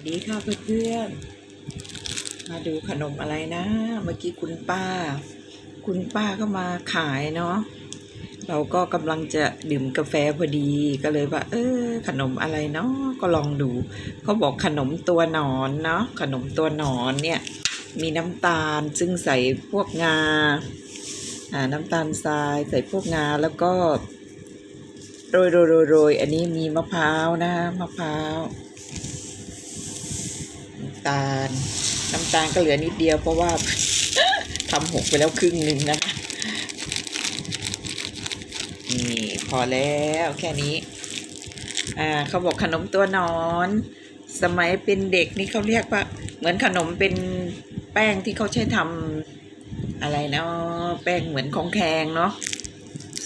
วัสดีค่ะเพื่อนๆ มาดูขนมอะไรนะ เมื่อกี้คุณป้า คุณป้าก็มาขายเนาะ เราก็กำลังจะดื่มกาแฟพอดีก็เลยว่า เออ ขนมอะไรเนาะก็ลองดูเขาบอกขนมตัวหนอนเนาะขนมตัวหนอนเนี่ย มีน้ำตาลซึ่งใส่พวกงาอ่าน้ำตาลทรายใส่พวกงาแล้วก็โรยโรยโรยโรยอันนี้มีมะพร้าวนะมะพร้าวำตาล น้ำตาลก็เหลือนิดเดียวเพราะว่าทำหกไปแล้วครึ่งหนึ่งนะคะนี่พอแล้วแค่นี้ อ่าเขาบอกขนมตัวนอน สมัยเป็นเด็กนี่เขาเรียกว่า เหมือนขนมเป็นแป้งที่เขาใช้ทำอะไรเนาะแป้งเหมือนของแข็งเนาะ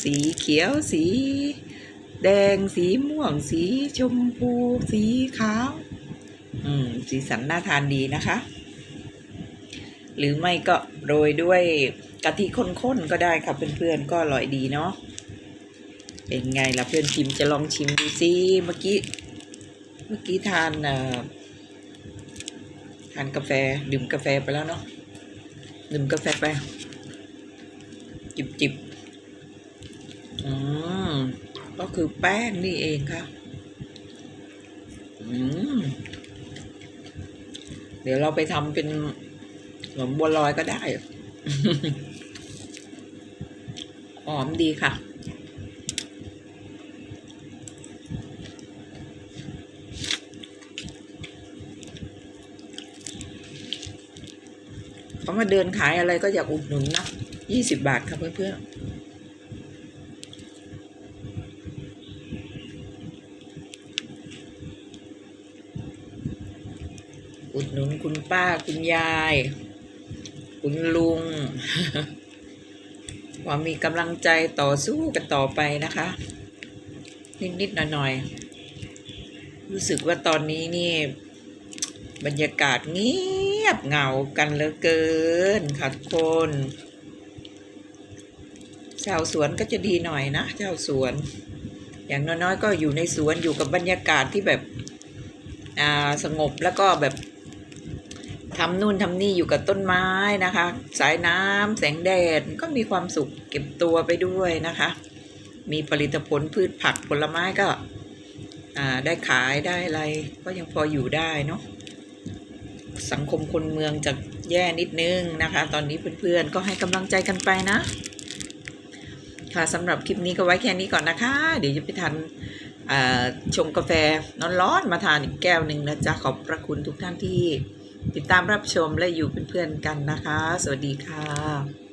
สีเขียวสีแดงสีม่วง สีชมพู สีขาว อืม สีสันน่าทานดีนะคะ หรือไม่ก็โรยด้วยกะทิข้นๆก็ได้ค่ะเพื่อนๆก็อร่อยดีเนาะเป็นไงล่ะเพื่อนชิมจะลองชิมดูสิเมื่อกี้เมื่อกี้ทานเอ่อทานกาแฟดื่มกาแฟไปแล้วเนาะดื่มกาแฟไป จิบจิบๆอืมก็คือแป้งนี่เองค่ะ อืม เดี๋ยวเราไปทำเป็นขนมบัวลอยก็ได้ หอมดีค่ะ เขามาเดินขายอะไรก็อยากอุดหนุนนะยี่สิบบาทค่ะเพื่อนๆ อุดหนุนคุณป้าคุณยาย คุณลุงว่ามีกำลังใจต่อสู้กันต่อไปนะคะ นิดๆหน่อยๆรู้สึกว่าตอนนี้นี่ บรรยากาศเงียบเหงากันเหลือเกินค่ะทุกคนชาวสวนก็จะดีหน่อยนะชาวสวน อย่างน้อยๆก็อยู่ในสวนอยู่กับบรรยากาศที่แบบอ่าสงบแล้วก็แบบ ทำนู่นทำนี่อยู่กับต้นไม้นะคะ สายน้ำแสงแดดก็มีความสุขเก็บตัวไปด้วยนะคะ มีผลิตผลพืชผักผลไม้ก็ได้ขายได้อะไรก็ยังพออยู่ได้เนาะสังคมคนเมืองจะแย่นิดนึงนะคะ ตอนนี้เพื่อนๆก็ให้กำลังใจกันไปนะ ค่ะสำหรับคลิปนี้ก็ไว้แค่นี้ก่อนนะคะ เดี๋ยวจะไปทานชงกาแฟร้อนๆมาทานอีกแก้วหนึ่งนะจ๊ะขอบพระคุณทุกท่านที่ ติดตามรับชมและอยู่เป็นเพื่อนกันนะคะ สวัสดีค่ะ